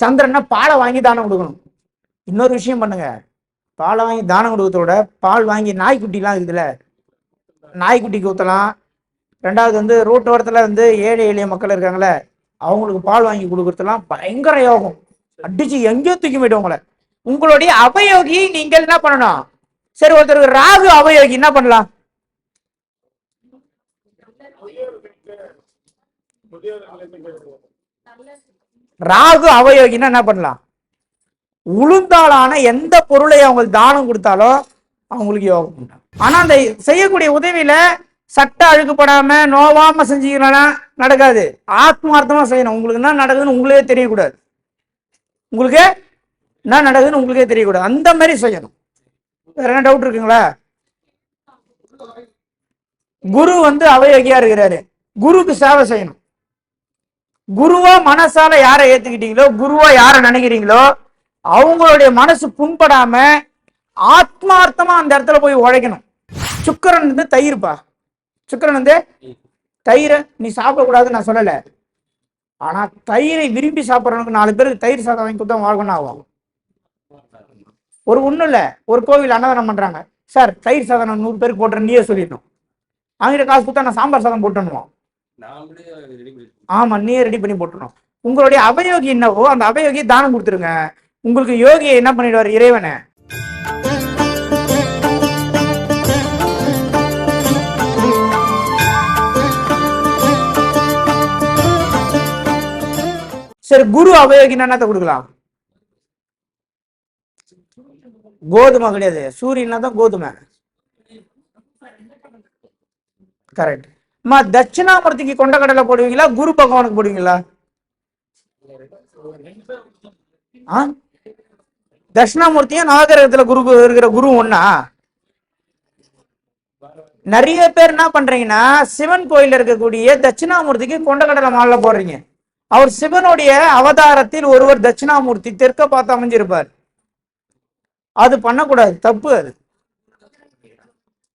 சந்திரன்னா பாலை வாங்கி தானம் கொடுக்கணும். இன்னொரு விஷயம் பண்ணுங்க. பாலை வாங்கி தானம் கொடுக்கறதோட பால் வாங்கி நாய்க்குட்டிலாம் இருக்குதுல்ல நாய்க்குட்டிக்கு ஊற்றலாம் ரெண்டாவது வந்து ரோட்டோரத்தில் வந்து ஏழை எளிய மக்கள் இருக்காங்களே அவங்களுக்கு பால் வாங்கி கொடுக்கறதுலாம் பயங்கர யோகம். அடிச்சு எங்கேயோ தூக்கி போயிட்டு உங்களை. உங்களுடைய அபயோகி நீங்கள் என்ன பண்ணணும்? சரி ஒருத்தருக்கு ராகு அபயோகி என்ன பண்ணலாம்? ராகு அவயோகின்னா என்ன பண்ணலாம்? உளுந்தாலான எந்த பொருளை அவங்க தானம் கொடுத்தாலோ அவங்களுக்கு யோகம் உண்டாகும். ஆனா அந்த செய்யக்கூடிய உதவியில சட்ட அழுக்கப்படாம நோவாம செஞ்சீங்கன்னா நடக்காது. ஆத்மார்த்தமா செய்யணும். உங்களுக்கு என்ன நடக்குதுன்னு உங்களுக்கே தெரியக்கூடாது. உங்களுக்கு என்ன நடக்குதுன்னு உங்களுக்கே தெரியக்கூடாது. அந்த மாதிரி செய்யணும். வேற என்ன டவுட் இருக்குங்களா? குரு வந்து அவயோகியா இருக்கிறாரு. குருக்கு சேவை செய்யணும். குருவா மனசால யாரை ஏத்துக்கிட்டீங்களோ குருவா யாரை நினைக்கிறீங்களோ அவங்களுடைய மனசு புண்படாம ஆத்மார்த்தமா அந்த இடத்துல போய் உழைக்கணும். சுக்கரன் வந்து தயிர்ப்பா. சுக்கரன் வந்து தயிரை நீ சாப்பிடக்கூடாதுன்னு நான் சொல்லலை. ஆனா தயிரை விரும்பி சாப்பிட்றவனுக்கு நாலு பேருக்கு தயிர் சாதம் வாங்கி கொடுத்தா வாழ்க்கணும் ஆகும்? ஒரு ஒண்ணும் இல்ல. ஒரு கோவில் அன்னதானம் பண்றாங்க. சார் தயிர் சாதம் நான் நூறு பேருக்கு போட்டுறேன். நீயே சொல்லிடணும். அவங்ககிட்ட காசு கொடுத்தா நான் சாம்பார் சாதம் போட்டுணுவோம் ஆமா நீயே ரெடி பண்ணி போட்டுரும் உங்களுடைய அபயோகி என்னவோ அந்த அபயோகியை தானம் கொடுத்துருங்க. உங்களுக்கு யோகியை என்ன பண்ணிடுவார்? இறைவனை. சரி குரு அபயோகின்னா என்னத்த கொடுக்கலாம்? கோதுமை கிடையாது. சூரியனா தான் கோதுமை. கரெக்ட் அம்மா தட்சிணாமூர்த்திக்கு கொண்டக்கடலை போடுவீங்களா? குரு பகவானுக்கு போடுவீங்களா? ஆ? தட்சிணாமூர்த்தியும் நாகரகத்துல குரு இருக்கிற குரு ஒன்னா நிறைய பேர் என்ன பண்றீங்கன்னா சிவன் கோயில்ல இருக்கக்கூடிய தட்சிணாமூர்த்திக்கு கொண்டக்கடலை மாலை போடுறீங்க. அவர் சிவனுடைய அவதாரத்தில் ஒருவர் தட்சிணாமூர்த்தி தெற்க பார்த்து அமைஞ்சிருப்பார். அது பண்ணக்கூடாது தப்பு அது.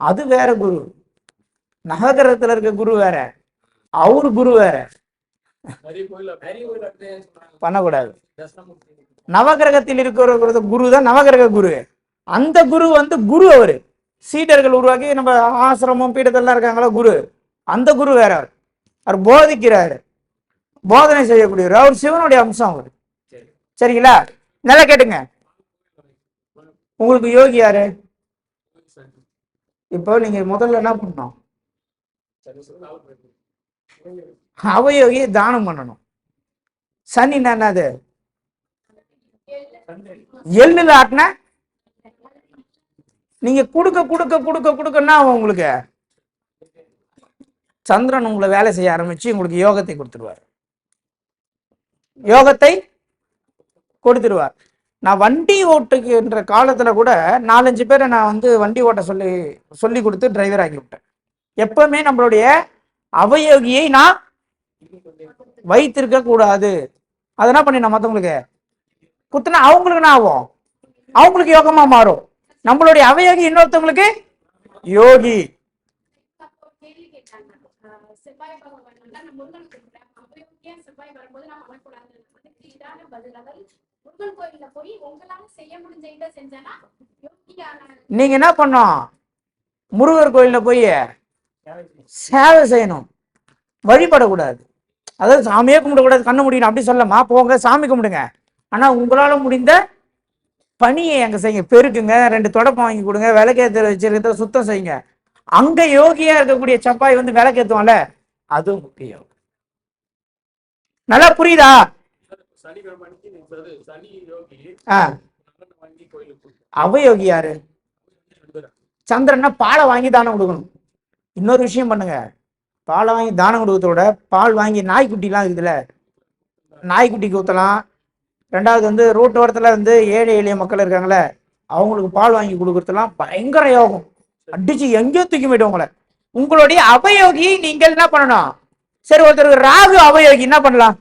அது வேற குரு. நவகிரகத்துல இருக்க குரு வேற. அவரு குரு வேற. பண்ணக்கூடாது. நவகிரகத்தில் இருக்கிற குரு தான் நவகிரக குரு. அந்த குரு வந்து குரு அவரு. சீடர்கள் உருவாக்கி நம்ம ஆசிரமம் பீடத்தெல்லாம் இருக்காங்களா குரு. அந்த குரு வேற அவர். அவர் போதிக்கிறார். போதனை செய்யக்கூடியவர். அவர் சிவனுடைய அம்சம் அவர். சரிங்களா? நல்லா கேட்டுங்க. உங்களுக்கு யோகி யாரு? இப்போ நீங்க முதல்ல என்ன பண்ணணும்? அவயோகியை தானம் பண்ணணும். சனி என்னது? எள்ளுல ஆட்டின? நீங்க கொடுக்க கொடுக்க கொடுக்க கொடுக்கன்னா உங்களுக்கு. சந்திரன் உங்களை வேலை செய்ய ஆரம்பிச்சு உங்களுக்கு யோகத்தை கொடுத்துருவார் யோகத்தை கொடுத்துருவார் நான் வண்டி ஓட்டுகின்ற காலத்துல கூட நாலஞ்சு பேரை நான் வந்து வண்டி ஓட்ட சொல்லி சொல்லி கொடுத்து டிரைவர் ஆக்கி விட்டேன். எப்பவுமே நம்மளுடைய அவயோகியை நான் வைத்திருக்க கூடாது. அது பண்ணிடணும் மற்றவங்களுக்கு குத்துனா அவங்களுக்கு என்ன ஆகும்? அவங்களுக்கு யோகமா மாறும். நம்மளுடைய அவயோகி இன்னொருத்தவங்களுக்கு யோகி. நீங்க என்ன பண்ணும் முருகர் கோயில்ல போய் சேவை செய்யணும். வழிபடக்கூடாது. அதாவது சாமியே கும்பிடக்கூடாது கண்ணு முடியணும் அப்படி சொல்லமா போங்க சாமி கும்பிடுங்க. ஆனா உங்களால முடிந்த பணியை அங்க செய்யுங்க. பெருக்குங்க ரெண்டு தொடப்பம் வாங்கி கொடுங்க விளக்கேற்ற வச்சிருக்கிறத சுத்தம் செய்யுங்க. அங்க யோகியா இருக்கக்கூடிய சப்பாய் வந்து விளக்கேத்துவான்ல அதுவும் முக்கியம். நல்லா புரியுதா? ஆ. அவயோகி யாரு? சந்திரன்னா பாலை வாங்கி தானே கொடுக்கணும். இன்னொரு விஷயம் பண்ணுங்க. பாலை வாங்கி தானம் கொடுக்கறதோட பால் வாங்கி நாய்க்குட்டிலாம் இருக்குதுல்ல நாய்க்குட்டிக்கு ஊற்றலாம் ரெண்டாவது வந்து ரோட்டோரத்தில் வந்து ஏழை எளிய மக்கள் இருக்காங்களே அவங்களுக்கு பால் வாங்கி கொடுக்கறதுலாம் பயங்கர யோகம். அடிச்சு எங்கேயோ தூக்கி போயிட்டு உங்களை. உங்களுடைய அபயோகி நீங்கள் என்ன பண்ணணும்? சரி ஒருத்தருக்கு ராகு அபயோகி என்ன பண்ணலாம்?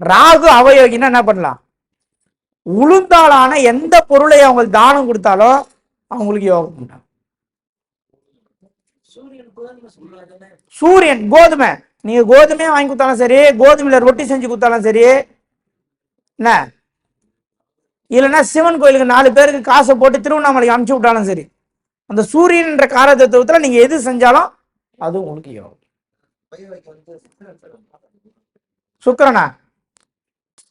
ராகு அவயோகின்னா என்ன பண்ணலாம்? உளுந்தாலான எந்த பொருளை அவங்க தானம் கொடுத்தாலோ அவங்களுக்கு யோகம் உண்டாகும். சூரியன் கோதுமை நீங்க கோதுமையே வாங்கி கொடுத்தாலும் சரி கோதுமையில ரொட்டி செஞ்சு கொடுத்தாலும் சரி என்ன? இல்லைன்னா சிவன் கோயிலுக்கு நாலு பேருக்கு காசை போட்டு திருவண்ணாமலைக்கு அனுப்பிச்சு விட்டாலும் சரி அந்த சூரியன்ற காரதத்துவத்துல நீங்க எது செஞ்சாலும் அது உங்களுக்கு யோகம். சுக்கிரனா?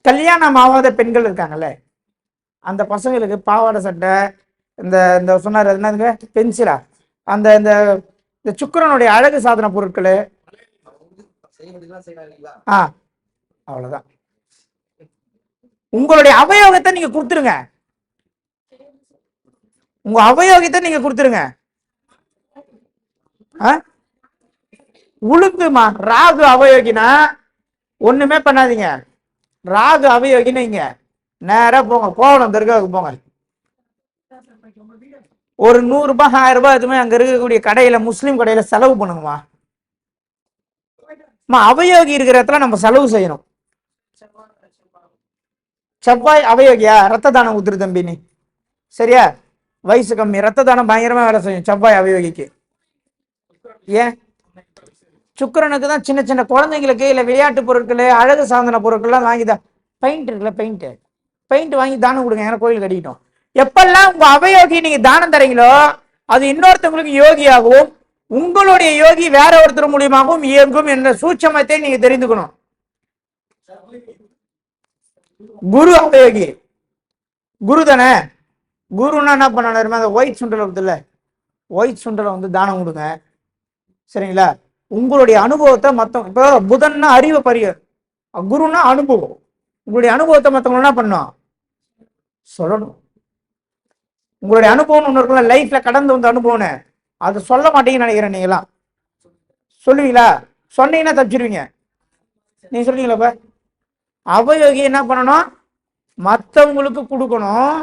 கல்யாணம் ஆகாத பெண்கள் இருக்காங்கல்ல? அந்த பசங்களுக்கு பாவாடை சட்டை இந்த இந்த சொன்னார் என்னதுங்க? பென்சிலா? அந்த இந்த இந்த சுக்கிரனுடைய அழகு சாதன பொருட்கள். ஆ அவ்வளோதான் உங்களுடைய அவயோகத்தை நீங்க கொடுத்துருங்க. உங்க அவயோகத்தை நீங்க கொடுத்துருங்க. ஆ? உளுந்துமா ராகு அவயோகினா ஒண்ணுமே பண்ணாதீங்க. ராகு அவயோகின்னு நேராக போங்க கோவலம் தர்காவுக்கு போங்க. ஒரு நூறுரூபா ஆயிரம் ரூபாய் எதுவுமே அங்கே இருக்கக்கூடிய கடையில் முஸ்லீம் கடையில் செலவு பண்ணுங்கம்மா. அம்மா, அவயோகி இருக்கிற இடத்துல நம்ம செலவு செய்யணும். செவ்வாய் அவயோகியா? ரத்த தானம் ஊத்துரு தம்பி நீ. சரியா? வயசு கம்மி. ரத்த தானம் பயங்கரமா வேலை செய்யும் செவ்வாய் அவயோகிக்கு. ஏன்? சுக்கிரனுக்கு தான் சின்ன சின்ன குழந்தைங்களுக்கு இல்லை விளையாட்டு பொருட்கள் அழகு சாதன பொருட்கள்லாம் வாங்கி தான் பெயிண்ட் இருக்குல்ல பெயிண்ட்டு பெயிண்ட் வாங்கி தானம் கொடுங்க ஏன்னா கோயில் கட்டிக்கிட்டோம். எப்பெல்லாம் உங்க அவயோகி நீங்க தானம் தரீங்களோ அது இன்னொருத்தவங்களுக்கு யோகியாகவும் உங்களுடைய யோகி வேற ஒருத்தர் மூலியமாகவும் இயங்கும் என்ற சூட்சமத்தை நீங்க தெரிந்துக்கணும். குரு அவயோகி. குரு தானே? குருன்னா என்ன பண்ணணும் அந்த ஒயிட் சுண்டல் இருக்குதுல்ல ஒயிட் சுண்டலை வந்து தானம் கொடுங்க. சரிங்களா? உங்களுடைய அனுபவத்தை மற்ற இப்போ புதன்னா அறிவை பரிய குருன்னா அனுபவம். உங்களுடைய அனுபவத்தை மற்றவங்க என்ன பண்ணும் சொல்லணும். உங்களுடைய அனுபவம் ஒன்று இருக்குல்ல லைஃப்ல கடந்து வந்த அனுபவம்னு. அதை சொல்ல மாட்டீங்கன்னு நினைக்கிறேன் நீங்களாம் சொல்லுவீங்களா? சொன்னீங்கன்னா தப்பிச்சிருவீங்க. நீ சொல்றீங்களாப்ப அவயோகி என்ன பண்ணணும்? மற்றவங்களுக்கு கொடுக்கணும்.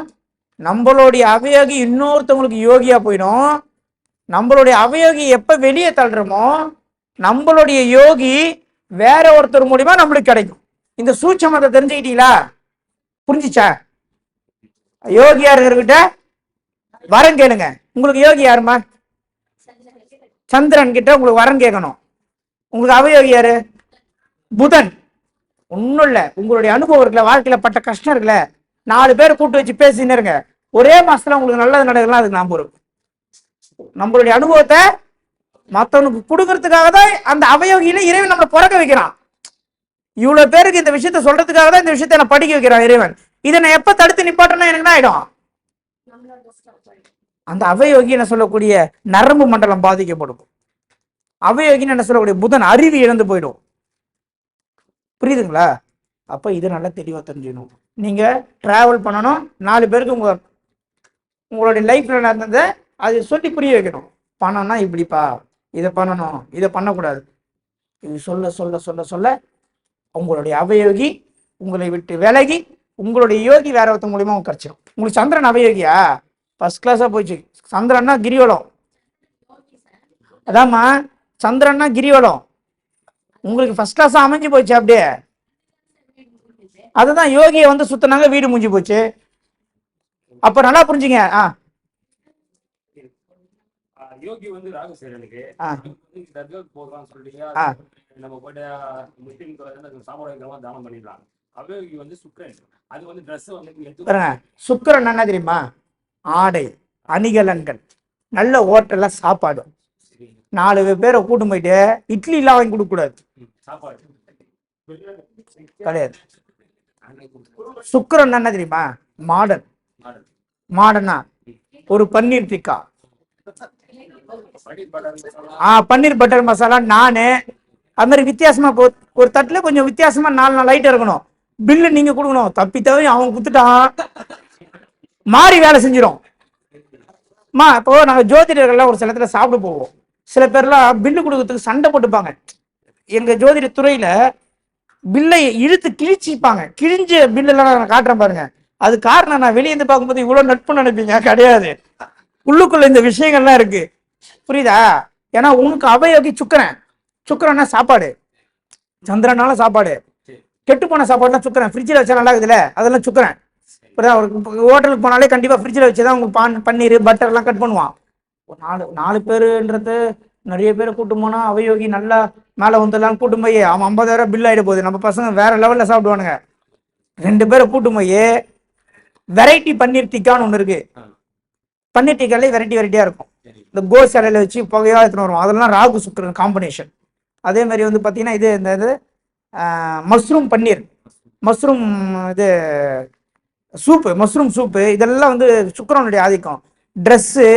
நம்மளுடைய அவயோகி இன்னொருத்தவங்களுக்கு யோகியா போயிடும். நம்மளுடைய அவயோகி எப்ப வெளியே தள்ளுறோமோ நம்மளுடைய யோகி வேற ஒருத்தர் மூலியமா நம்மளுக்கு கிடைக்கும். இந்த சூட்சமத்தை தெரிஞ்சுக்கிட்டீங்களா? புரிஞ்சிச்சா? யோகியா இருக்கிறகிட்ட வரம் கேளுங்க. உங்களுக்கு யோகி யாருமா சந்திரன் கிட்ட உங்களுக்கு வரம் கேட்கணும். உங்களுக்கு அவயோகி யாரு? புதன். ஒன்றும் இல்லை. உங்களுடைய அனுபவம் இருக்குல்ல வாழ்க்கையில் பட்ட கஷ்டம் இருக்குல்ல நாலு பேர் கூட்டு வச்சு பேசின்னு இருங்க. ஒரே மாசத்துல உங்களுக்கு நல்லது நடக்கலாம் அதுக்கு நாம் பொறுப்பு நம்மளுடைய அனுபவத்தை மற்றவனுக்கு கொடுக்கறதுக்காக தான் அந்த அவயோகியில இறைவன் நம்மளை பிறக்க வைக்கிறான். இவ்வளவு பேருக்கு இந்த விஷயத்த சொல்றதுக்காக தான் இந்த விஷயத்த நான் படிக்க வைக்கிறான் இறைவன். இதை நான் எப்ப தடுத்து நிப்பாட்டணும்? எனக்கு என்ன ஆயிடும்? அந்த அவயோகி என்ன சொல்லக்கூடிய நரம்பு மண்டலம் பாதிக்கப்படும். அவயோகின்னு என்ன சொல்லக்கூடிய புதன் அறிவு இழந்து போயிடும். புரியுதுங்களா? அப்ப இது நல்லா தெளிவா தெரிஞ்சுக்கணும். நீங்க டிராவல் பண்ணணும். நாலு பேருக்கு உங்க உங்களுடைய லைஃப்ல நடந்ததை அது சொல்லி புரிய வைக்கணும். பணம்னா இப்படிப்பா. இதை பண்ணணும். இதை பண்ணக்கூடாது. இது சொல்ல சொல்ல சொல்ல சொல்ல உங்களுடைய அவயோகி உங்களை விட்டு விலகி உங்களுடைய யோகி வேற ஒருத்தர் மூலியமா உங்களுக்கு கிடைச்சிடும் உங்களுக்கு சந்திரன் அவயோகியா ஃபர்ஸ்ட் கிளாஸா போயிடுச்சு சந்திரன்னா கிரிவலம். அதாம்மா சந்திரன்னா கிரிவலம். உங்களுக்கு ஃபர்ஸ்ட் கிளாஸா அமைஞ்சு போச்சு அப்படியே. அதுதான் யோகியை வந்து சுத்தினாங்க வீடு முடிஞ்சு போச்சு. அப்ப நல்லா புரிஞ்சுங்க. ஆ. யோகி வந்து ராகு சேரனுக்கு. தர்காவுக்கு போகலாம்னு சொல்றீங்க. நம்ம போயிட்டு முஸ்லீம் சாமுதாயிகமா தானம் பண்ணிடலாம். வந்து சுக்கரன். என்ன தெரியுமா? ஆடை அணிகலன்கள் நல்ல ஹோட்டல்ல சாப்பாடு. நாலு பேரை கூட்டு போயிட்டு இட்லி எல்லாம் வாங்கி கொடுக்க கூடாது. கிடையாது. சுக்கிரன் என்ன தெரியுமா? Modern model. மாடர்னா ஒரு பன்னீர் டிக்கா. ஆ பன்னீர் பட்டர் மசாலா நானு. அது மாதிரி வித்தியாசமா ஒரு தட்டுல கொஞ்சம் வித்தியாசமா நாலு நாலு ஐட்டம் இருக்கணும். பில்லு நீங்க கொடுக்கணும். தப்பி தவிர அவன் குத்துட்டான் மாறி வேலை செஞ்சிடும் மா இப்போ நாங்கள் ஜோதிடர்கள்லாம் ஒரு சில இடத்துல சாப்பிட போவோம். சில பேர்லாம் பில்லு கொடுக்கறதுக்கு சண்டை போட்டுப்பாங்க. எங்க ஜோதிட துறையில பில்லை இழுத்து கிழிச்சிப்பாங்க. கிழிஞ்ச பில்லெல்லாம் நான் காட்டுறேன் பாருங்க. அது காரணம் நான் வெளியே இருந்து பார்க்கும்போது இவ்வளோ நட்பு நினைப்பீங்க. கிடையாது. உள்ளுக்குள்ள இந்த விஷயங்கள்லாம் இருக்கு. புரியுதா? ஏன்னா உனக்கு அபயோகி சுக்கரன். சுக்கரன்னா சாப்பாடு. சந்திரனால சாப்பாடு. கெட்டு போன சாப்பாடுலாம் சுக்கரன் ஃப்ரிட்ஜில் வச்சா நல்லா இருக்குதுல்ல அதெல்லாம் சுக்கரன் புரியுதா ஒரு ஹோட்டலுக்கு போனாலே கண்டிப்பாக ஃப்ரிட்ஜில் வச்சு தான் உங்களுக்கு பான் பன்னீர் பட்டர்லாம் கட் பண்ணுவான். ஒரு நாலு நாலு பேருன்றது நிறைய பேரை கூட்டு போனா அவயோகி நல்லா மேலே வந்துடலாம் கூட்டு போய் அவன் ஐம்பதாயிரம் பில் ஆகிட போகுது. நம்ம பசங்க வேற லெவலில் சாப்பிடுவானுங்க. ரெண்டு பேரை கூட்டு போய் வெரைட்டி பன்னீர் டிக்கான்னு ஒன்று இருக்கு. பன்னீர் டிக்காலே வெரைட்டி வெரைட்டியாக இருக்கும். இந்த கோஸ் இலையில வச்சு புகையா எடுத்துன்னு வரும் அதெல்லாம் ராகு சுக்கரன் காம்பினேஷன் அதே மாதிரி வந்து பார்த்தீங்கன்னா இது இந்த இது மஷ்ரூம் பன்னீர். மஷ்ரூம் இது சூப்பு மஷ்ரூம் சூப்பு. இதெல்லாம் வந்து சுக்கரனுடைய ஆதிக்கம். ட்ரெஸ்ஸு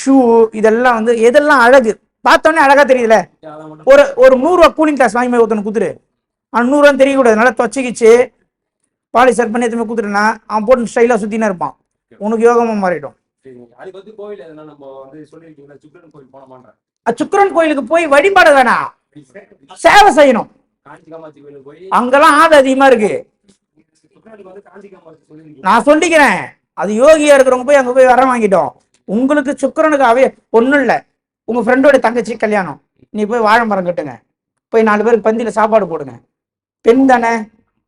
ஷூ இதெல்லாம் வந்து எதெல்லாம் அழகு? பார்த்தோன்னே அழகா தெரியுதுல. ஒரு ஒரு நூறுரூவா கூலிங் கிளாஸ் வாங்கி போய் ஒருத்தனுக்கு குத்துரு அவன் நூறுரூவா தெரியக்கூடாது. நல்லா தொச்சிக்கிச்சு. பாலிசர் பண்ணி எதுவுமே குத்துட்டுனா அவன் போட்டு ஸ்டைலாக சுற்றினே இருப்பான். உனக்கு யோகமாக மாறிடும். சுக்கிரன் கோயிலுக்கு போய் வழிபாடு வேணாம் சேவை செய்யணும். அங்கெல்லாம் ஆள் அதிகமா இருக்கு. நான் சொல்லிக்கிறேன். அது யோகியா இருக்கிறவங்க போய் அங்க போய் வரம் வாங்கிட்டோம். உங்களுக்கு சுக்கிரனுக்கு அவே ஒண்ணும் இல்ல. உங்க ஃப்ரெண்டோட தங்கச்சி கல்யாணம். நீ போய் வாழை மரம் கட்டுங்க. போய் நாலு பேருக்கு பந்தியில சாப்பாடு போடுங்க. பெண் தானே?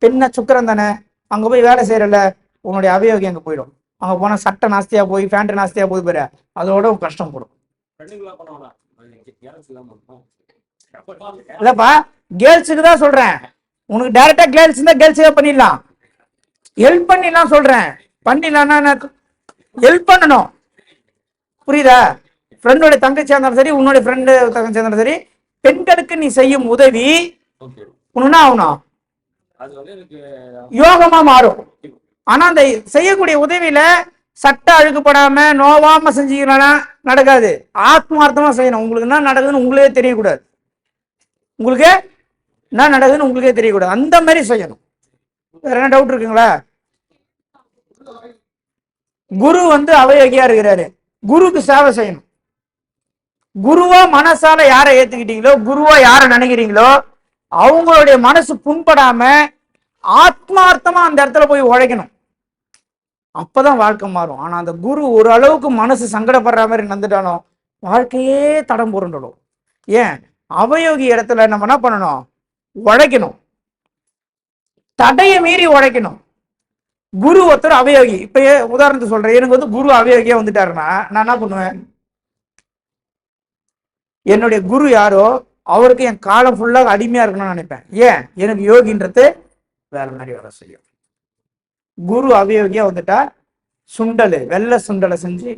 பெண்ண சுக்கிரன் தானே? அங்க போய் வேலை செய்யறல உன்னுடைய அவயோகி அங்க போயிடும்? அங்க போனா சட்டை நாஸ்தியா போய் பேண்ட் நாஸ்தியா போய் போயிரு அதோட கஷ்டம் போடும். இல்லப்பா கேர்ள்ஸுக்கு தான் சொல்றேன். உனக்கு டைரக்டா கேர்ள்ஸ் இருந்தா கேர்ள்ஸே பண்ணிடலாம். ஹெல்ப் பண்ணிடலாம் சொல்றேன். பண்ணிடலாம்னா ஹெல்ப் பண்ணணும். புரியுதா? ஃப்ரெண்டோட தங்கச்சியா இருந்தாலும் சரி உன்னோட ஃப்ரெண்டு தங்கச்சியா இருந்தாலும் சரி பெண்களுக்கு நீ செய்யும் உதவி உனக்கு ஆகணும்? யோகமா மாறும். ஆனா அந்த செய்யக்கூடிய உதவியில சட்ட அழுக்குப்படாம நோவாம செஞ்சீங்கன்னா நடக்காது. ஆத்மார்த்தமா செய்யணும். உங்களுக்கு என்ன நடக்குதுன்னு உங்களுக்கே தெரியக்கூடாது. உங்களுக்கு என்ன நடக்குதுன்னு உங்களுக்கே தெரியக்கூடாது. அந்த மாதிரி செய்யணும். வேற என்ன டவுட் இருக்குங்களா? குரு வந்து அவயோகியா இருக்கிறாரு. குருக்கு சேவை செய்யணும். குருவா மனசால யாரை ஏத்துக்கிட்டீங்களோ குருவா யாரை நினைக்கிறீங்களோ அவங்களுடைய மனசு புண்படாம ஆத்மார்த்தமா அந்த இடத்துல போய் உழைக்கணும். அப்பதான் வாழ்க்கை மாறும். ஆனா அந்த குரு ஒரு அளவுக்கு மனசு சங்கடப்படுற மாதிரி நடந்துட்டானோ வாழ்க்கையே தடம் புரண்டடும். ஏன்? அவயோகி இடத்துல நம்ம என்ன பண்ணணும்? உழைக்கணும் தடையை மீறி உழைக்கணும் குரு ஒருத்தர் அவயோகி இப்ப உதாரணத்துக்கு சொல்றேன். எனக்கு வந்து குரு அவயோகியா வந்துட்டாருன்னா நான் என்ன பண்ணுவேன்? என்னுடைய குரு யாரோ அவருக்கு என் காலம் ஃபுல்லாக அடிமையா இருக்கணும்னு நினைப்பேன். ஏன்? எனக்கு யோகின்றது வேற மாதிரி வேலை செய்யும். குரு அவயோகியா வந்துட்டா சுண்டல் வெள்ளை சுண்டலை செஞ்சு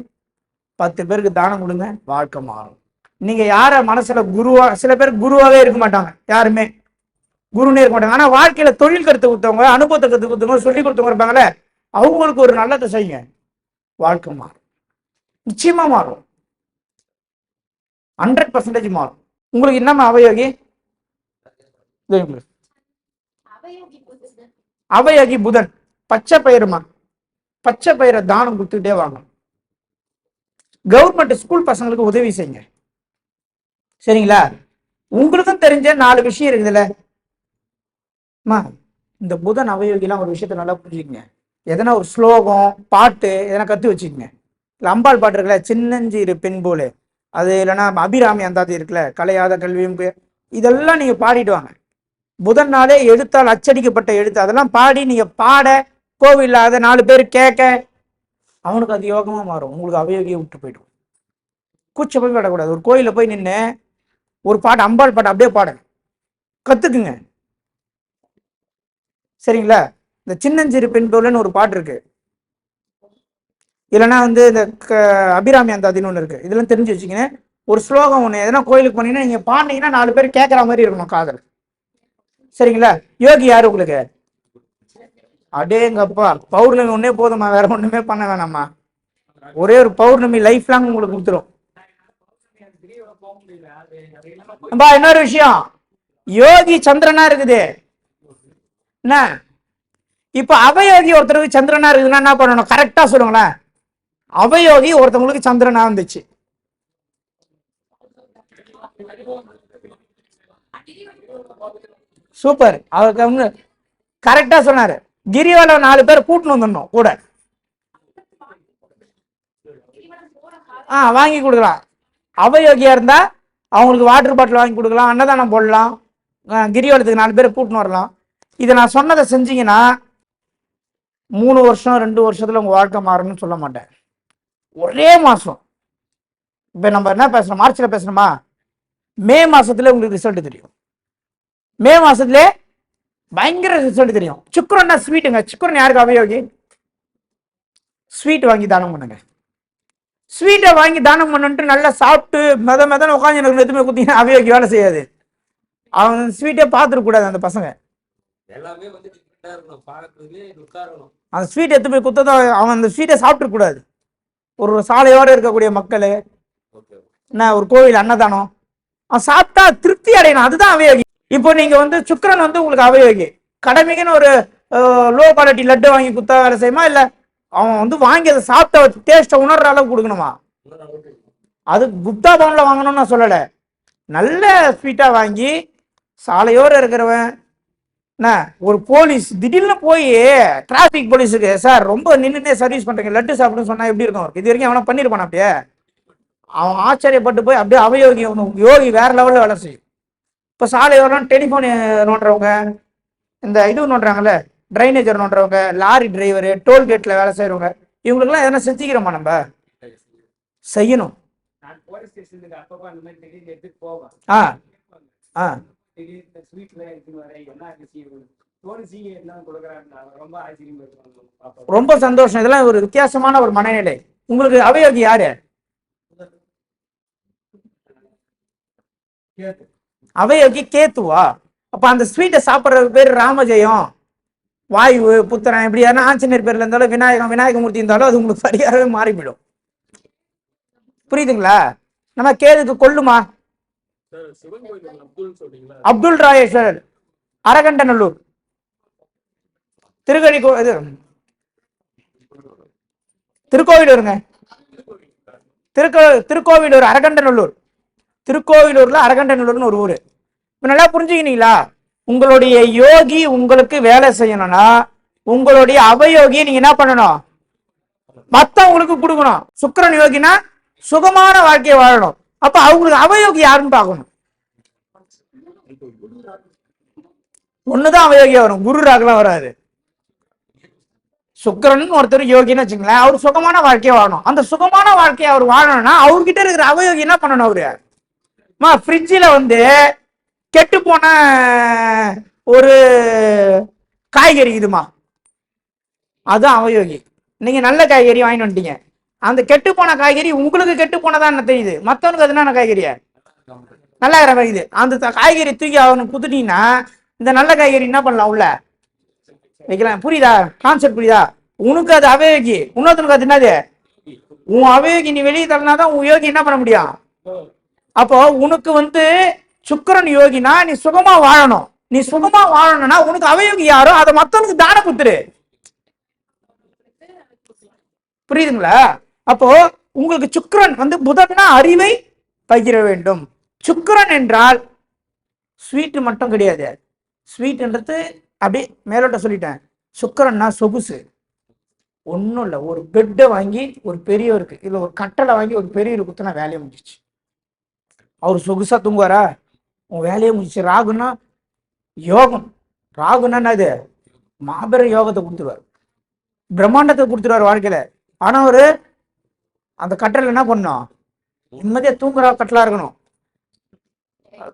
பத்து பேருக்கு தானம் கொடுங்க வாழ்க்கை மாறும். நீங்க யார மனசுல குருவா சில பேர் குருவாவே இருக்க மாட்டாங்க. யாருமே. குருனே இருக்க மாட்டாங்க. ஆனா வாழ்க்கையில தொழில் கருத்து கொடுத்தவங்க அனுபவத்தை கற்று கொடுத்தவங்க சொல்லி கொடுத்தவங்க இருப்பாங்களே அவங்களுக்கு ஒரு நல்லதை செய்யுங்க. வாழ்க்கை மாறும். நிச்சயமா மாறும். ஹண்ட்ரட் பர்சன்டேஜ் மாறும். உங்களுக்கு என்னம்மா அவயோகி? அவயோகி புதன். பச்சை பயிறுமா பச்சை பயிரை தானம் கொடுத்துக்கிட்டே வாங்க. கவர்மெண்ட் ஸ்கூல் பசங்களுக்கு உதவி செய்யுங்க. சரிங்களா? உங்களுக்கும் தெரிஞ்ச நாலு விஷயம் இருக்குதுல்ல. அம்மா இந்த புதன் அவயோகிலாம் ஒரு விஷயத்த நல்லா புரிஞ்சுக்கங்க. எதனா ஒரு ஸ்லோகம் பாட்டு எதனா கற்று வச்சுக்கங்க. இல்லை அம்பாள் பாட்டு இருக்குல்ல சின்னஞ்சிறு பெண் போல. அது இல்லைன்னா அபிராமி அந்தாதி இருக்குல்ல கலையாத கல்வியும் இதெல்லாம் நீங்கள் பாடிட்டு வாங்க. புதன் நாளே எழுத்தால் அச்சடிக்கப்பட்ட எழுத்து. அதெல்லாம் பாடி நீங்கள் பாட கோவில் அதை நாலு பேர் கேட்க அவனுக்கு அது யோகமாக மாறும். உங்களுக்கு அவயோகியை விட்டு போயிடும். கூச்ச போய் பாடக்கூடாது ஒரு கோயிலில் போய் நின்று ஒரு பாட்டு அம்பாள் பாட்டு அப்படியே பாடுங்க. கற்றுக்குங்க சரிங்களா? இந்த சின்னஞ்சிறு பெண் போலன்னு ஒரு பாட்டு இருக்கு. இல்லைன்னா வந்து இந்த க- அபிராமி அந்தாதின்னு ஒன்று இருக்கு. இதெல்லாம் தெரிஞ்சு வச்சுக்கங்க ஒரு ஸ்லோகம் ஒன்று எதனா கோயிலுக்கு போனீங்கன்னா நீங்க பாடினீங்கன்னா நாலு பேர் கேட்குற மாதிரி இருக்கணும் காதல். சரிங்களா? யோகி யாரு உங்களுக்கு? அடேங்கப்பா. பௌர்ணமி ஒன்னே போதுமா வேற ஒண்ணுமே பண்ண வேணாமா ஒரே ஒரு பௌர்ணமி லைஃப் லாங் உங்களுக்கு கொடுத்துரும். இன்னொரு விஷயம். யோகி சந்திரனா இருக்குது. என்ன? இப்போ அவயோகி ஒருத்தருக்கு சந்திரனா இருக்குதுன்னா என்ன பண்ணணும்? கரெக்டா சொல்லுங்களேன். அவயோகி ஒருத்தவங்களுக்கு சந்திரனா வந்துச்சு. சூப்பர். அவருக்கு வந்து கரெக்டா சொன்னாரு. கிரிவல நாலு பேர் கூட்டின்னு வந்துடணும் கூட. ஆ வாங்கி கொடுக்கலாம். அவயோகியா இருந்தா அவங்களுக்கு வாட்டர் பாட்டில் வாங்கி கொடுக்கலாம் அன்னதானம் போடலாம். கிரிவலத்துக்கு நாலு பேர் கூட்டின்னு வரலாம். இதை நான் சொன்னதை செஞ்சீங்கன்னா மூணு வருஷம் ரெண்டு வருஷத்துல உங்க வாழ்க்கை மாறணும்னு சொல்ல மாட்டேன். ஒரே மாசம். இப்போ நம்ம என்ன பேசுகிறோம் மார்ச்ல பேசுகிறோமா மே மாசத்துல உங்களுக்கு ரிசல்ட் தெரியும். மே மாசத்துல பயங்கர ரிசல்ட் தெரியும். சுக்கரன்னா ஸ்வீட்டுங்க சுக்கரன் யாருக்கு அவயோகி? ஸ்வீட் வாங்கி தானம் பண்ணுங்க. ஸ்வீட்டை வாங்கி தானம் பண்ணுன்ட்டு நல்லா சாப்பிட்டு மெத மெதன்னு உட்காந்து எனக்கு எதுவுமே குத்திங்கன்னா அவயோகி வேலை செய்யாது. அவங்க ஸ்வீட்டே பார்த்துருக்க கூடாது அந்த பசங்க. எல்லாமே வந்து டிஃப்ரெண்டா இருக்கணும். பார்க்கறதுலே லுக்கா இருக்கணும் அந்த ஸ்வீட் எடுத்து போய் குத்ததான் அவன் அந்த ஸ்வீட்டை சாப்பிட்டுருக்க கூடாது. ஒரு சாலையோடு இருக்கக்கூடிய மக்கள். என்ன ஒரு கோவில் அன்னதானம். அவன் சாப்பிட்டா திருப்தி அடையணும். அதுதான் அவயோகி. இப்போ நீங்க வந்து சுக்கிரன் வந்து உங்களுக்கு அவயோகி. கடமைக்குன்னு ஒரு லோ குவாலிட்டி லட்டு வாங்கி குத்தா வேலை செய்யுமா? இல்ல அவன் வந்து வாங்கி அதை சாப்பிட்ட டேஸ்ட்டை உணர்ற அளவுக்கு கொடுக்கணுமா? அது குப்தா பவன்ல வாங்கணும்னு நான் சொல்லலை. நல்ல ஸ்வீட்டா வாங்கி சாலையோர இருக்கிறவன் என்ன ஒரு போலீஸ் திடீர்னு போய் டிராஃபிக் போலீஸுக்கு சார் ரொம்ப நின்றுட்டே சர்வீஸ் பண்றீங்க லட்டு சாப்பிடுன்னு சொன்னா எப்படி இருக்கும்? இது வரைக்கும் அவனை பண்ணிருப்பான் அப்படியே? அவன் ஆச்சரியப்பட்டு போய் அப்படியே அவயோகி அவனுக்கு யோகி வேற லெவல்ல வேலை செய்யும். இப்போ சாலையோரம் டெலிஃபோன் நோண்டுறவங்க இந்த இது நோண்டுறாங்கல்ல ட்ரைனேஜர் நோண்டுறவங்க லாரி டிரைவரு டோல்கேட்ல வேலை செய்றவங்க இவங்களுக்குலாம் எதனா செஞ்சுக்கிறோமா நம்ம? செய்யணும். ஆ ஆ. திடீர்னு ஸ்வீட்ல எடுத்துன்னு வரேன் என்ன விஷயம் ரொம்ப சந்தோஷம். இதெல்லாம் ஒரு வித்தியாசமான ஒரு மனநிலை. உங்களுக்கு அவயோகி யாரு? அவயோகி கேத்துவா? அப்ப அந்த ஸ்வீட்டை சாப்பிட்றது பேர் ராமஜெயம். வாயு புத்திரன் இப்படி யாருன்னா ஆஞ்சநேயர் பேர்ல இருந்தாலும் விநாயகம் விநாயகமூர்த்தி இருந்தாலும் அது உங்களுக்கு சரியாகவே மாறிவிடும். புரியுதுங்களா? நம்ம கேதுக்கு கொல்லுமா? அப்துல் ராயேஸ்வரர் அரகண்டநல்லூர் திருக்கழி இது திருக்கோவிலூருங்க. திருக்கோ திருக்கோவிலூர் அரகண்டநல்லூர் திருக்கோவிலூர்ல அரகண்டநல்லூர்னு ஒரு ஊர். இப்ப நல்லா புரிஞ்சுக்கினீங்களா? உங்களுடைய யோகி உங்களுக்கு வேலை செய்யணும்னா உங்களுடைய அவயோகியை நீங்க என்ன பண்ணணும்? மத்தவங்களுக்கு கொடுக்கணும். சுக்கிரன் யோகினா சுகமான வாழ்க்கையை வாழணும். அப்ப அவங்களுக்கு அவயோகி யாருன்னு பார்க்கணும். ஒண்ணுதான் அவயோகியா வரும். குரு ராகலாம் வராது சுக்கரன் ஒருத்தர் யோகின்னு வச்சுங்களேன் அவர் சுகமான வாழ்க்கையை வாழணும். அந்த சுகமான வாழ்க்கையை அவர் வாழணும்னா அவர்கிட்ட இருக்கிற அவயோகி என்ன பண்ணணும் அவரு? மா ஃப்ரிட்ஜில் வந்து கெட்டு போன ஒரு காய்கறி இதுமா அதுதான் அவயோகி. நீங்க நல்ல காய்கறி வாங்கிட்டு வந்துட்டீங்க. அந்த கெட்டு போன காய்கறி உங்களுக்கு கெட்டு போனதான் என்ன தெரியுது? மற்றவனுக்கு அது என்ன காய்கறியா? நல்லா இருக்கிற காய்கறி அந்த காய்கறி தூக்கி அவனுக்கு குத்துட்டீங்கன்னா இந்த நல்ல காய்கறி என்ன பண்ணலாம் உள்ள? வைக்கலாம். புரியுதா? கான்செப்ட் புரியுதா? உனக்கு அது அவயோகி இன்னொருத்தனுக்கு அது என்னது? உன் அவயோகி நீ வெளியே தரனாதான் உன் யோகி என்ன பண்ண முடியும்? அப்போ உனக்கு வந்து சுக்கரன் யோகினா நீ சுகமா வாழணும். நீ சுகமா வாழணும்னா உனக்கு அவயோகி யாரோ? அதை மத்தவனுக்கு தான குத்துரு புரியுதுங்களா? அப்போ உங்களுக்கு சுக்கரன் வந்து புதன்னா அறிவை பகிர வேண்டும். சுக்கரன் என்றால் ஸ்வீட்டு மட்டும் கிடையாது. ஸ்வீட்டுன்றது அப்படியே மேலோட்ட சொல்லிட்டேன். சுக்கரன்னா சொகுசு. ஒன்றும் இல்லை. ஒரு பெட்டை வாங்கி ஒரு பெரியவருக்கு இல்லை ஒரு கட்டளை வாங்கி ஒரு பெரியவர் குத்துனா வேலையை முடிஞ்சிச்சு அவர் சொகுசா தூங்குவாரா? உன் வேலையை முடிச்சு ராகுன்னா யோகம். ராகுன்னா என்னது? மாபெரும் யோகத்தை கொடுத்துருவார். பிரம்மாண்டத்தை கொடுத்துருவார் வாழ்க்கையில. ஆனா அவரு அந்த கட்டில் என்ன பண்ணும் நிம்மதியாக தூங்குற கட்டலாக இருக்கணும்.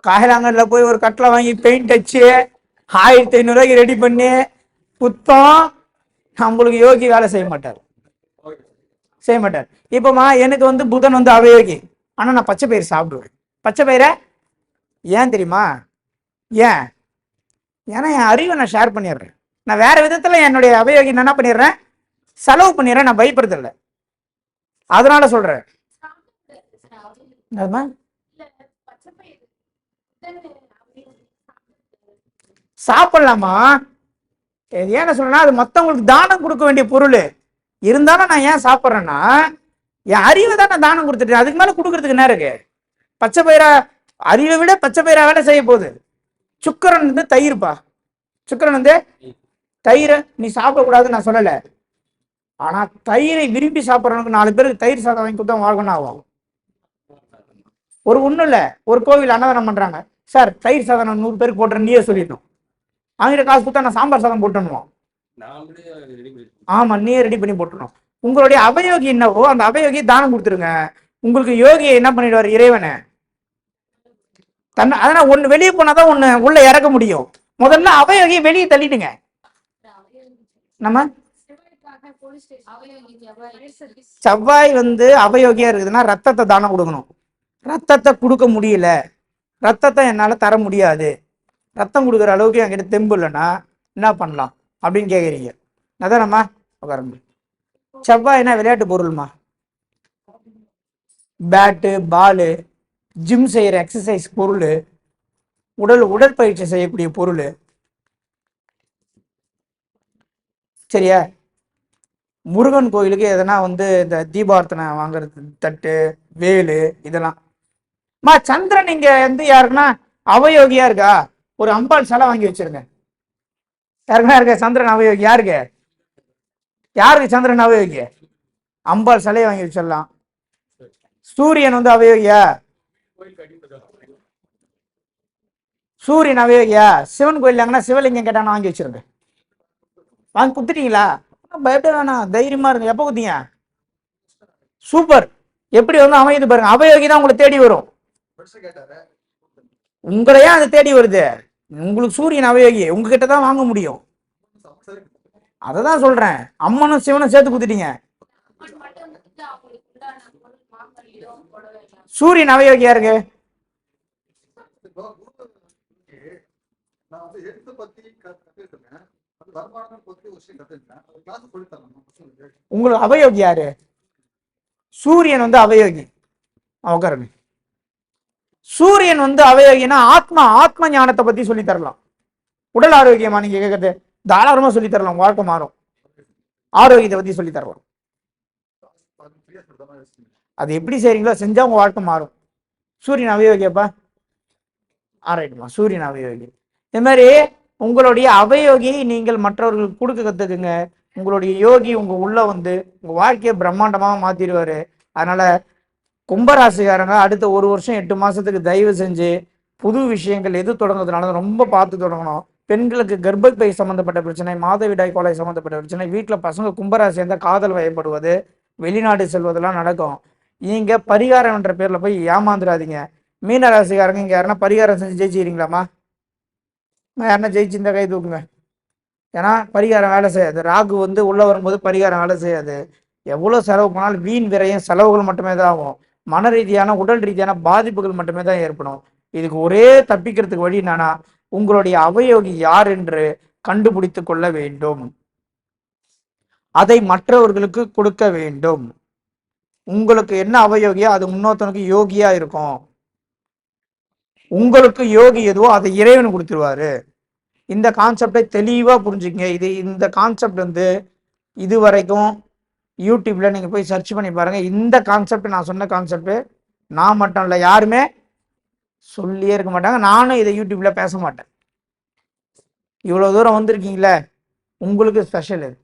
காயிலாங்கல்ல போய் ஒரு கட்டளை வாங்கி பெயிண்ட் அடிச்சு ஆயிரத்தி ஐநூறுரூவாய்க்கு ரெடி பண்ணி புத்தம் நம்மளுக்கு யோகி வேலை செய்ய மாட்டார். செய்ய மாட்டார். இப்போமா எனக்கு வந்து புதன் வந்து அவயோகி ஆனால் நான் பச்சை பயிர் சாப்பிடுவேன். பச்சை பயிரை ஏன் தெரியுமா? ஏன்? ஏன்னா என் அறிவை நான் ஷேர் பண்ணிடுறேன். நான் வேறு விதத்தில் என்னுடைய அவயோகி நான் என்ன பண்ணிடுறேன்? செலவு பண்ணிடுறேன். நான் பயப்படுறதில்ல. அதனால சொல்றேன். சாப்பிடலாமா? இது ஏன்னு சொல்றேன்னா அது மத்தவங்களுக்கு தானம் கொடுக்க வேண்டிய பொருள். இருந்தாலும் நான் ஏன் சாப்பிட்றேன்னா என் அறிவை தான் நான் தானம் கொடுத்துட்டேன். அதுக்கு மேல கொடுக்கறதுக்கு என்ன இருக்கு? பச்சை பயிரா அறிவை விட பச்சை பயிரா வேலை செய்ய போகுது. சுக்கரன் வந்து தயிர்ப்பா. சுக்கரன் வந்து தயிரை நீ சாப்பிடக்கூடாதுன்னு நான் சொல்லலை. ஆனா தயிரை விரும்பி சாப்பிட்றவனுக்கு நாலு பேருக்கு தயிர் சாதம் வாங்கி கொடுத்தா வாழ்க்கணும் ஆகும் ஒரு ஒண்ணும் இல்ல. ஒரு கோவில் அன்னதானம் பண்றாங்க. சார் தயிர் சாதம் நான் நூறு பேருக்கு போட்டுறேன் நீயே சொல்லிடணும். அவங்கிட்ட காசு கொடுத்தா நான் சாம்பார் சாதம் போட்டுணுவோம் நாமளே ரெடி பண்ணி ஆமா நீயே ரெடி பண்ணி போட்டுருணும் உங்களுடைய அபயோகி என்னவோ அந்த அபயோகியை தானம் கொடுத்துருங்க. உங்களுக்கு யோகியை என்ன பண்ணிடுவார்? இறைவனை. தன்னை அதனால் ஒன்று வெளியே போனால் தான் ஒன்று உள்ளே இறக்க முடியும். முதல்ல அவயோகியை வெளியே தள்ளிடுங்க. நம்ம செவ்வாய் வந்து அவயோகியா இருக்குதுன்னா ரத்தத்தை தானம் கொடுக்கணும். ரத்தத்தை கொடுக்க முடியல. ரத்தத்தை என்னால் தர முடியாது. ரத்தம் கொடுக்குற அளவுக்கு என்கிட்ட தெம்பு இல்லைன்னா என்ன பண்ணலாம் அப்படின்னு கேட்குறீங்க அதானம்மா உட்காருங்க. செவ்வாய்னா விளையாட்டு பொருள்மா? பேட்டு பாலு ஜிம் செய்கிற எக்ஸசைஸ் பொருள் உடல் உடற்பயிற்சி செய்யக்கூடிய பொருள். சரியா? முருகன் கோயிலுக்கு எதனா வந்து இந்த தீபார்த்தனை வாங்குறது தட்டு வேலு இதெல்லாம். மா சந்திரன் இங்க வந்து யாருன்னா அவயோகியா இருக்கா? ஒரு அம்பாள் சிலை வாங்கி வச்சிருங்க. யாருக்குன்னா இருக்க? சந்திரன் அவயோகி. யாருக்கு? யாருக்கு சந்திரன் அவயோகி? அம்பாள் சிலையை வாங்கி வச்சிடலாம். சூரியன் வந்து அவயோகியா? சூரியன் அவயோகியா? சிவன் கோயிலாங்கன்னா சிவலிங்கம் கேட்டானா வாங்கி வச்சிருங்க. வாங்கி கொடுத்துட்டீங்களா? பயப்பட வேணாம் தைரியமா இருங்க. எப்போ குத்தீங்க? சூப்பர். எப்படி வந்து அமையுது பாருங்க. அபயோகி தான் உங்களை தேடி வரும். உங்களை ஏன் அது தேடி வருது? உங்களுக்கு சூரியன் அவயோகி உங்ககிட்ட தான் வாங்க முடியும். அதை தான் சொல்றேன். அம்மனும் சிவனும் சேர்த்து குத்திட்டீங்க. சூரியன் அவயோகியா இருக்கு? நான் வந்து எழுத்து பத்தி கத்துக்கிட்டேன். உங்களுக்கு அவயோகி யாரு? சூரியன் வந்து அவயோகி. உட்காருங்க. சூரியன் வந்து அவயோகினா ஆத்மா ஆத்ம ஞானத்தை பத்தி சொல்லி தரலாம். உடல் ஆரோக்கியமா நீங்க கேட்கறது தாராளமா சொல்லி தரலாம். வாழ்க்கை மாறும். ஆரோக்கியத்தை பத்தி சொல்லி தரலாம். அது அது எப்படி செய்றீங்களோ செஞ்சா உங்க வாழ்க்கை மாறும். சூரியன் அவயோகியப்பா? ஆராய்ட்டுமா சூரியன் அவயோகி. இது மாதிரி உங்களுடைய அவயோகியை நீங்கள் மற்றவர்களுக்கு கொடுக்க கத்துக்குங்க. உங்களுடைய யோகி உங்க உள்ள வந்து உங்க வாழ்க்கையை பிரம்மாண்டமாக மாத்திடுவாரு. அதனால கும்பராசிக்காரங்க அடுத்த ஒரு வருஷம் எட்டு மாசத்துக்கு தயவு செஞ்சு புது விஷயங்கள் எது தொடங்குறதுனால ரொம்ப பார்த்து தொடங்கணும். பெண்களுக்கு கர்ப்பப்பை சம்மந்தப்பட்ட பிரச்சனை மாதவிடாய் கொலை சம்மந்தப்பட்ட பிரச்சனை வீட்டில் பசங்க கும்பராசி இருந்தால் காதல் வயப்படுவது வெளிநாடு செல்வதெல்லாம் நடக்கும். நீங்க பரிகாரம்ன்ற பேரில் போய் ஏமாந்துடாதீங்க. மீனராசிக்காரங்க இங்கே யாருன்னா பரிகாரம் செஞ்சு ஜெயிச்சிக்கிறீங்களாம்மா? யாருன்னா ஜெயிச்சிருந்தா கை தூக்குங்க. ஏன்னா பரிகாரம் வேலை செய்யாது. ராகு வந்து உள்ளே வரும்போது பரிகாரம் வேலை செய்யாது. எவ்வளோ செலவு பண்ணாலும் வீண் விரையும் செலவுகள் மட்டுமே தான் ஆகும். மன ரீதியான உடல் ரீதியான பாதிப்புகள் மட்டுமே தான் ஏற்படும். இதுக்கு ஒரே தப்பிக்கிறதுக்கு வழி என்னன்னா உங்களுடைய அவயோகி யார் என்று கண்டுபிடித்து கொள்ள வேண்டும். அதை மற்றவர்களுக்கு கொடுக்க வேண்டும். உங்களுக்கு என்ன அவயோகியோ அது இன்னொருத்தனுக்கு யோகியா இருக்கும். உங்களுக்கு யோகி எதுவோ அதை இறைவன் கொடுத்துருவாரு. இந்த கான்செப்டை தெளிவாக புரிஞ்சுக்கங்க. இது இந்த கான்செப்ட் வந்து இது வரைக்கும் யூடியூப்பில் நீங்கள் போய் சர்ச் பண்ணி பாருங்கள் இந்த கான்செப்ட் நான் சொன்ன கான்செப்ட்டு நான் மட்டும் இல்லை யாருமே சொல்லியே இருக்க மாட்டாங்க. நானும் இதை யூடியூப்பில் பேச மாட்டேன். இவ்வளோ தூரம் வந்திருக்கீங்களே உங்களுக்கு ஸ்பெஷல் இது.